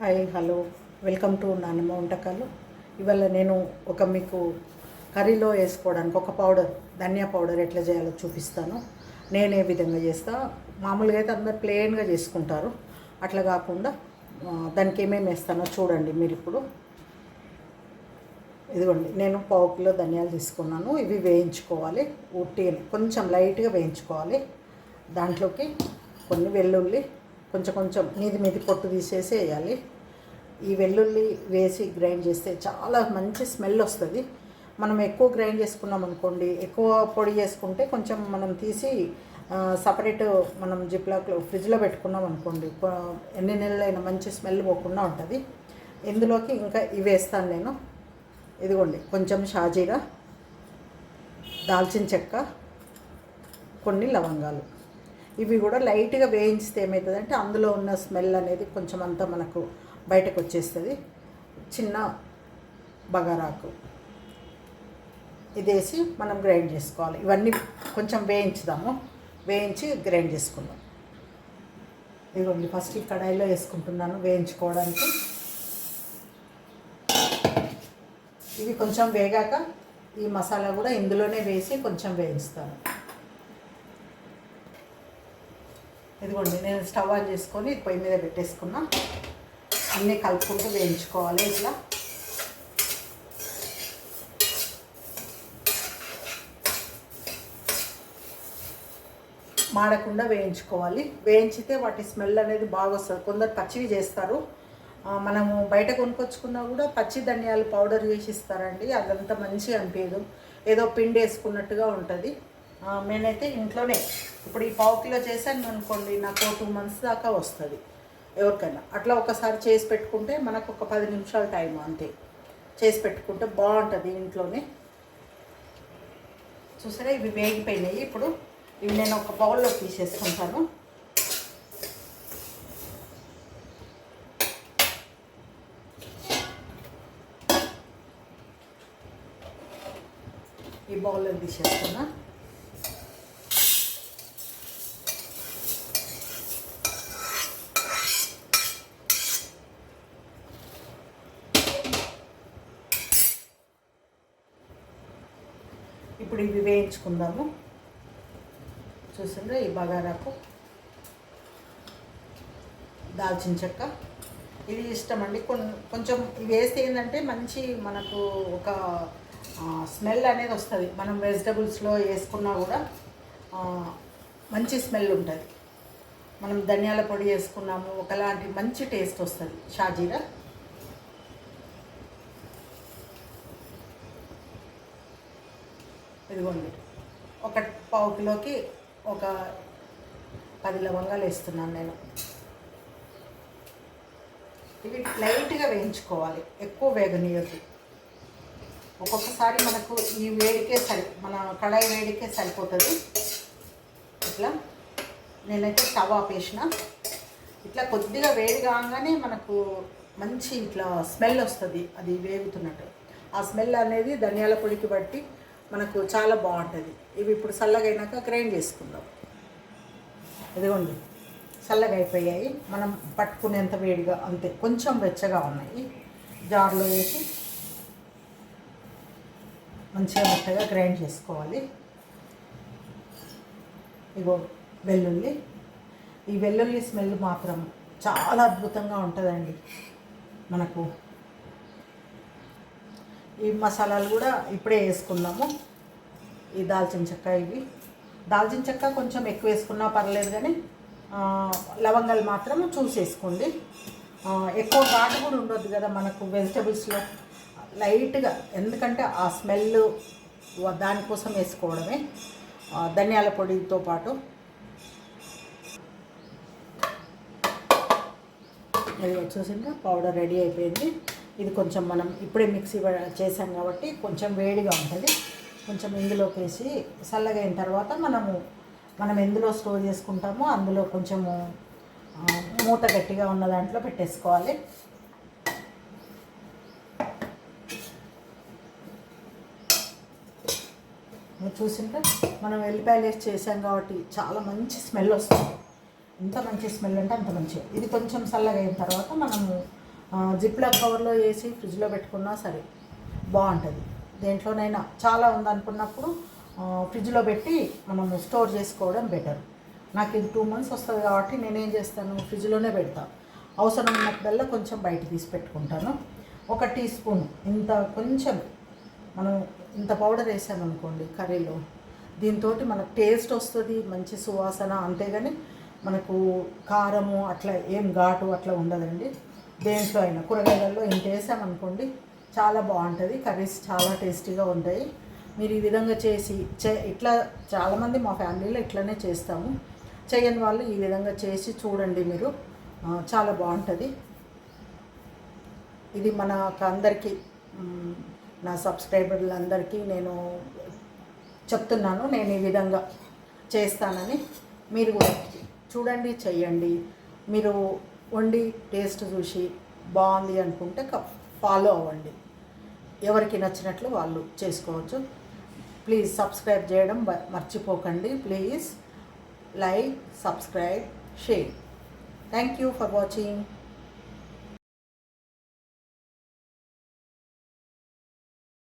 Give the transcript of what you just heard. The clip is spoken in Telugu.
Hi hello. వెల్కమ్ టు నాన్నమ్మ వంటకాలు. ఇవాళ నేను ఒక మీకు కర్రీలో వేసుకోవడానికి ఒక పౌడర్ ధనియా పౌడర్ ఎట్లా చేయాలో చూపిస్తాను. నేను ఏ విధంగా చేస్తా. మామూలుగా అయితే అందరు ప్లెయిన్గా చేసుకుంటారు. అట్లా కాకుండా దానికి ఏమేమి వేస్తానో చూడండి మీరు ఇప్పుడు. ఇదిగోండి నేను పావు కిలో ధనియాలు తీసుకున్నాను. ఇవి వేయించుకోవాలి. ఉట్టి కొంచెం లైట్గా వేయించుకోవాలి. దాంట్లోకి కొన్ని వెల్లుల్లి కొంచెం కొంచెం మీది మీది పొట్టు తీసేసి వేయాలి. ఈ వెల్లుల్లి వేసి గ్రైండ్ చేస్తే చాలా మంచి స్మెల్ వస్తుంది. మనం ఎక్కువ గ్రైండ్ చేసుకున్నాం అనుకోండి ఎక్కువ పొడి చేసుకుంటే కొంచెం మనం తీసి సపరేట్ మనం జిప్లాక్లో ఫ్రిడ్జ్లో పెట్టుకున్నాం అనుకోండి ఎన్ని నెలలైనా మంచి స్మెల్ పోకుండా ఉంటుంది. ఇందులోకి ఇంకా ఇవి వేస్తాను నేను. ఇదిగోండి కొంచెం షాజీరా దాల్చిన చెక్క కొన్ని లవంగాలు. ఇవి కూడా లైట్గా వేయించితే ఏమవుతుందంటే అందులో ఉన్న స్మెల్ అనేది కొంచెం అంతా మనకు బయటకు వచ్చేస్తుంది చిన్న బగారాకు. ఇదేసి మనం గ్రైండ్ చేసుకోవాలి. ఇవన్నీ కొంచెం వేయించుదాము. వేయించి గ్రైండ్ చేసుకుందాం. ఇదిగోండి ఫస్ట్ ఈ కడాయిలో వేసుకుంటున్నాను వేయించుకోవడానికి. ఇవి కొంచెం వేగాక ఈ మసాలా కూడా ఇందులోనే వేసి కొంచెం వేయిస్తాను ఇదిగోండి నేను స్టవ్ ఆన్ చేసుకొని పొయ్యి మీద పెట్టేసుకున్నా. అన్నీ కలుపుకుంటూ వేయించుకోవాలి ఇట్లా. మాడకుండా వేయించుకోవాలి. వేయించితే వాటి స్మెల్ అనేది బాగా వస్తుంది. కొందరు పచ్చివి చేస్తారు. మనము బయట కొనుక్కొచ్చుకున్నా కూడా పచ్చి ధనియాలు పౌడర్ చేసి ఇస్తారండి. అదంతా మంచిగా అనిపించదు. ఏదో పిండి వేసుకున్నట్టుగా ఉంటుంది. నేనైతే ఇంట్లోనే. ఇప్పుడు ఈ పావు కిలో చేశాను అనుకోండి నాకు టూ మంత్స్ దాకా వస్తుంది. ఎవరికైనా. అట్లా ఒకసారి చేసి పెట్టుకుంటే మనకు ఒక పది నిమిషాల టైం అంతే. చేసి పెట్టుకుంటే బాగుంటుంది ఇంట్లోనే. చూసారా? ఇవి వేగిపోయినాయి. ఇప్పుడు ఇవి నేను ఒక బౌల్లో తీసేసుకుంటాను. ఈ బౌల్లో తీసేస్తున్నా ఇప్పుడు ఇవి వేయించుకుందాము. చూసిండ్రా ఈ బగారాకు. దాల్చిన చెక్క. ఇది ఇష్టం అండి. కొంచెం ఇవి వేస్తే ఏంటంటే మంచి మనకు ఒక స్మెల్ అనేది వస్తుంది. మనం వెజిటబుల్స్లో వేసుకున్నా కూడా మంచి స్మెల్ ఉంటుంది. మనం ధనియాల పొడి వేసుకున్నాము. ఒకలాంటి మంచి టేస్ట్ వస్తుంది. షాజీరా. ఇదిగోండి ఒక పావు కిలోకి ఒక పది లవంగాలు వేస్తున్నాను నేను. ఇవి లైట్గా వేయించుకోవాలి ఎక్కువ వేగనీయద్దు. ఒక్కొక్కసారి మనకు ఈ వేడికే సరి మన కడాయి వేడికే సరిపోతుంది. ఇట్లా నేనైతే స్టవ్ ఆపేసిన ఇట్లా కొద్దిగా వేడి కాగానే మనకు మంచి ఇట్లా స్మెల్ వస్తుంది అది వేగుతున్నట్టు. ఆ స్మెల్ అనేది ధనియాల పొడికి బట్టి మనకు చాలా బాగుంటుంది. ఇవి ఇప్పుడు చల్లగా గ్రైండ్ చేసుకుందాం. ఇదిగోండి చల్లగా అయిపోయాయి మనం పట్టుకునేంత వేడిగా అంతే కొంచెం వెచ్చగా ఉన్నాయి. జార్లో వేసి మంచిగా మెత్తగా గ్రైండ్ చేసుకోవాలి. ఇగో వెల్లుల్లి. ఈ వెల్లుల్లి స్మెల్ మాత్రం చాలా అద్భుతంగా ఉంటుందండి మనకు. ఈ మసాలాలు కూడా ఇప్పుడే వేసుకున్నాము ఈ దాల్చిన చెక్క ఇవి. దాల్చిన చెక్క కొంచెం ఎక్కువ వేసుకున్నా పర్లేదు కానీ లవంగాలు మాత్రం చూసేసుకోండి ఎక్కువ ఘాటు కూడా ఉండొద్దు కదా మనకు వెజిటబుల్స్లో లైట్గా ఎందుకంటే ఆ స్మెల్ దానికోసం వేసుకోవడమే. ధనియాల పొడితో పాటు. ఇది వచ్చేసిందా పౌడర్ రెడీ అయిపోయింది. ఇది కొంచెం మనం ఇప్పుడే మిక్సీ చేసాం కాబట్టి కొంచెం వేడిగా ఉంటుంది. కొంచెం ఇందులోకి వేసి చల్లగా అయిన తర్వాత మనము మనం ఎందులో స్టోర్ చేసుకుంటామో అందులో కొంచెము మూత గట్టిగా ఉన్న దాంట్లో పెట్టేసుకోవాలి. చూసింటే మనం ఎల్లిపాయలు వేసి చేసాం కాబట్టి చాలా మంచి స్మెల్ వస్తుంది. ఎంత మంచి స్మెల్ అంటే అంత మంచిది ఇది కొంచెం చల్లగా అయిన తర్వాత మనము జిప్లా కవర్లో వేసి ఫ్రిడ్జ్లో పెట్టుకున్నా సరే బాగుంటుంది. దేంట్లోనైనా చాలా ఉందనుకున్నప్పుడు ఫ్రిడ్జ్లో పెట్టి మనము స్టోర్ చేసుకోవడం బెటర్. నాకు ఇది టూ మంత్స్ వస్తుంది కాబట్టి నేనేం చేస్తాను? ఫ్రిడ్జ్లోనే పెడతా. అవసరం ఉన్నప్పుడల్లా కొంచెం బయట తీసి పెట్టుకుంటాను. ఒక టీ స్పూన్ ఇంత కొంచెం మనం ఇంత పౌడర్ వేసామనుకోండి కర్రీలో దీంతో మనకు టేస్ట్ వస్తుంది మంచి సువాసన అంతేగాని మనకు కారము అట్లా ఏం ఘాటు అట్లా ఉండదండి. దేంట్లో అయినా కూరగాయలలో ఇంత వేసామనుకోండి చాలా బాగుంటుంది కర్రీస్ చాలా టేస్టీగా ఉంటాయి. మీరు ఈ విధంగా చేసి చే ఇట్లా చాలామంది మా ఫ్యామిలీలో ఇట్లనే చేస్తాము. చేయని వాళ్ళు ఈ విధంగా చేసి చూడండి మీరు. చాలా బాగుంటుంది. ఇది మనకు అందరికీ నా సబ్స్క్రైబర్లందరికీ నేను చెప్తున్నాను నేను ఈ విధంగా చేస్తానని మీరు కూడా చూడండి చెయ్యండి. మీరు వండి టేస్ట్ చూసి బాగుంది అనుకుంటే ఫాలో అవ్వండి. ఎవరికి నచ్చినట్లు వాళ్ళు చేసుకోవచ్చు. ప్లీజ్ సబ్స్క్రైబ్ చేయడం మర్చిపోకండి. Please like subscribe share. Thank you for watching.